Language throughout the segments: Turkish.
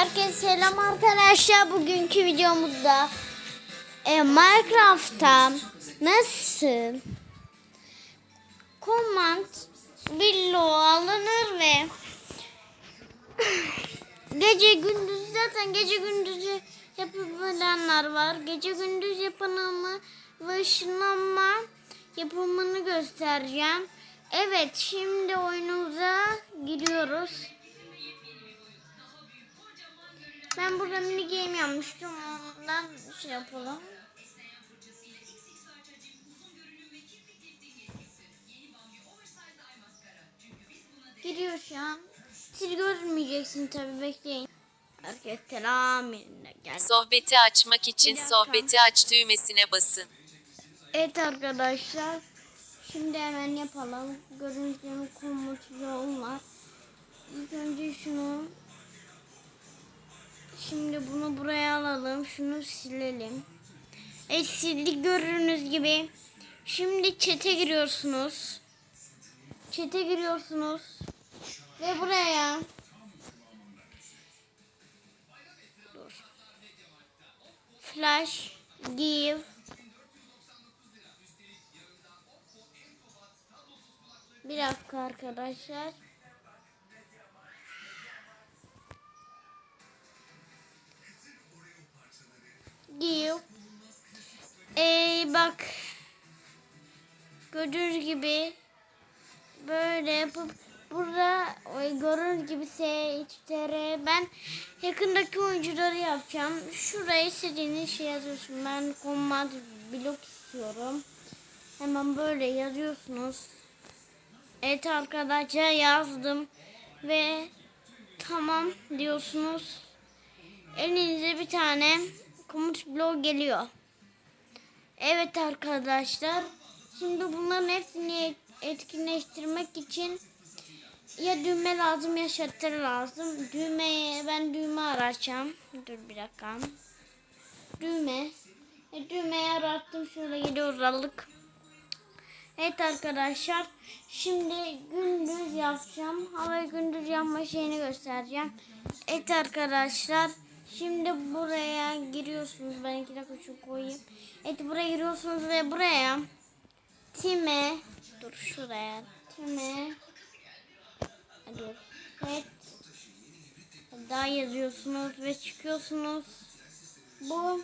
Herkese selam arkadaşlar. Bugünkü videomuzda e, Minecraft'ta nasıl command bloğu alınır ve gece gündüz zaten gece gündüzü yapabilenler var. Gece gündüz yapımı ve ışınlanma yapımını göstereceğim. Evet şimdi oyunumuza giriyoruz. Ben burada mini game yapmıştım. Ondan şey yapalım. Giriyor şu an. Siz görmeyeceksin tabi bekleyin. Herkes selam yerine geldi. Sohbeti açmak için sohbeti aç düğmesine basın. Evet arkadaşlar. Şimdi hemen yapalım. Gördüğünüz gibi komut yol var. İlk önce şunu Şimdi bunu buraya alalım. Şunu silelim. Evet sildik gördüğünüz gibi. Şimdi çete giriyorsunuz. Çete giriyorsunuz. Ve buraya Dur. Flash give Bir dakika arkadaşlar. Bak. Gördüğünüz gibi böyle yapıp burada gördüğünüz gibi SHTR ben yakındaki oyuncuları yapacağım. Şuraya istediğiniz şey yazıyorsun. Ben command blok istiyorum. Hemen böyle yazıyorsunuz. Evet arkadaşlar yazdım ve tamam diyorsunuz. Elinize bir tane komut bloğu geliyor. Evet arkadaşlar. Şimdi bunların hepsini etkinleştirmek için ya düğme lazım ya şatter lazım. Düğmeye ben düğme arayacağım. Dur bir dakika. Düğme. E, düğmeyi arattım. Şöyle geliyoruz aldık. Evet arkadaşlar. Şimdi gündüz yapacağım. Hava gündüz yapma şeyini göstereceğim. Evet arkadaşlar. Şimdi buraya giriyorsunuz. Ben iki dakika şu koyayım. Evet buraya giriyorsunuz ve buraya time dur şuraya time dur evet daha yazıyorsunuz ve çıkıyorsunuz. Bu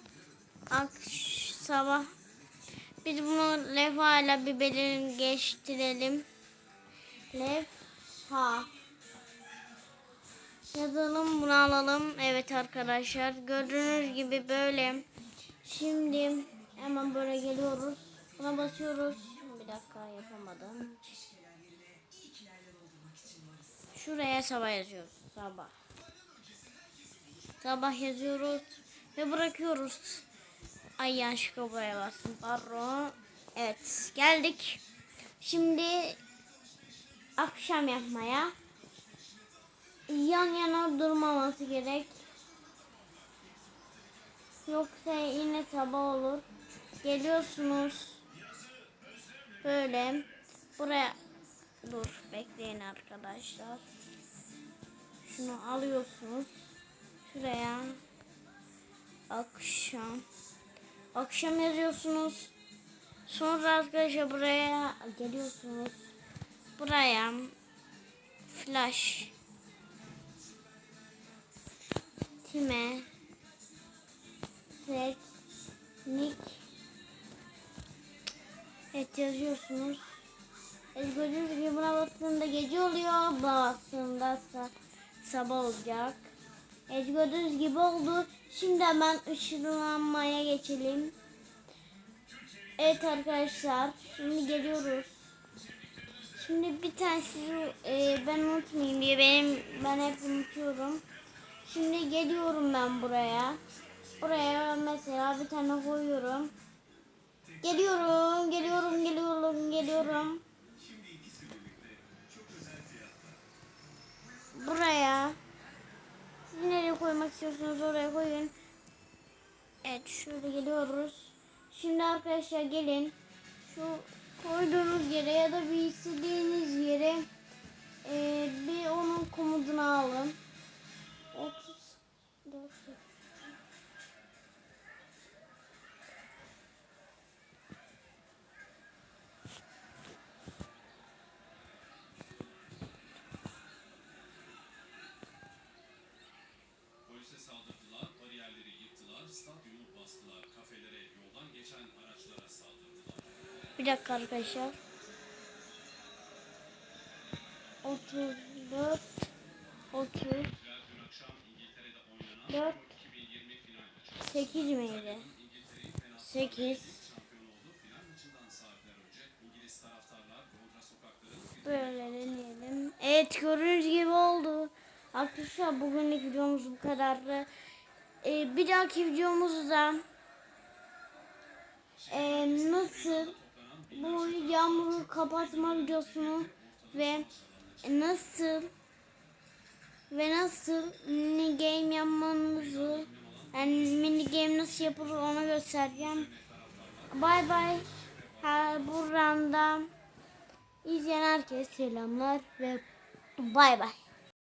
ak sabah biz bunu levha ile bir belirleştirelim. Levha. Yazalım bunu alalım. Evet arkadaşlar gördüğünüz gibi böyle. Şimdi hemen böyle geliyoruz. Buna basıyoruz. Bir dakika yapamadım. Şuraya sabah yazıyoruz. Sabah. Sabah yazıyoruz ve bırakıyoruz. Ay yanlışlıkla buraya bastım. Pardon. Evet geldik. Şimdi akşam yapmaya. Yan yana durmaması gerek. Yoksa yine sabah olur. Geliyorsunuz. Böyle. Buraya. Dur bekleyin arkadaşlar. Şunu alıyorsunuz. Şuraya. Akşam. Akşam yazıyorsunuz. Sonra arkadaşlar buraya geliyorsunuz. Buraya flash time teknik Evet yazıyorsunuz. Evet, gördüğünüz gibi buna bastığında gece oluyor. Buna bastığında sa- sabah olacak. Evet gördüğünüz gibi oldu. Şimdi hemen ışınlanmaya geçelim. Evet arkadaşlar şimdi geliyoruz. Şimdi bir tanesi e, ben unutmayayım diye benim ben hep unutuyorum. Şimdi geliyorum ben buraya. Buraya mesela bir tane koyuyorum. Geliyorum, geliyorum, geliyorum, geliyorum. Buraya. Siz nereye koymak istiyorsunuz oraya koyun. Evet şöyle geliyoruz. Şimdi arkadaşlar gelin. Şu koyduğunuz yere ya da bir istediğiniz yere e, bir onun komutunu alın. 30 4 Polise saldırdılar, bariyerleri yıktılar, stadyumu bastılar, kafelere, yoldan geçen araçlara saldırdılar. Bir dakika arkadaşlar. 34 30 4 8 miydi? 8 Böyle deneyelim. Evet gördüğünüz gibi oldu. Arkadaşlar bugünlük videomuz bu kadardı. Ee, bir dahaki videomuzda ee, nasıl bu yağmuru kapatma videosunu ve nasıl ve nasıl mini game yapmanızı yani mini game nasıl yapılır onu göstereceğim. Bay bay. Ha, buradan da izleyen herkese selamlar ve bay bay.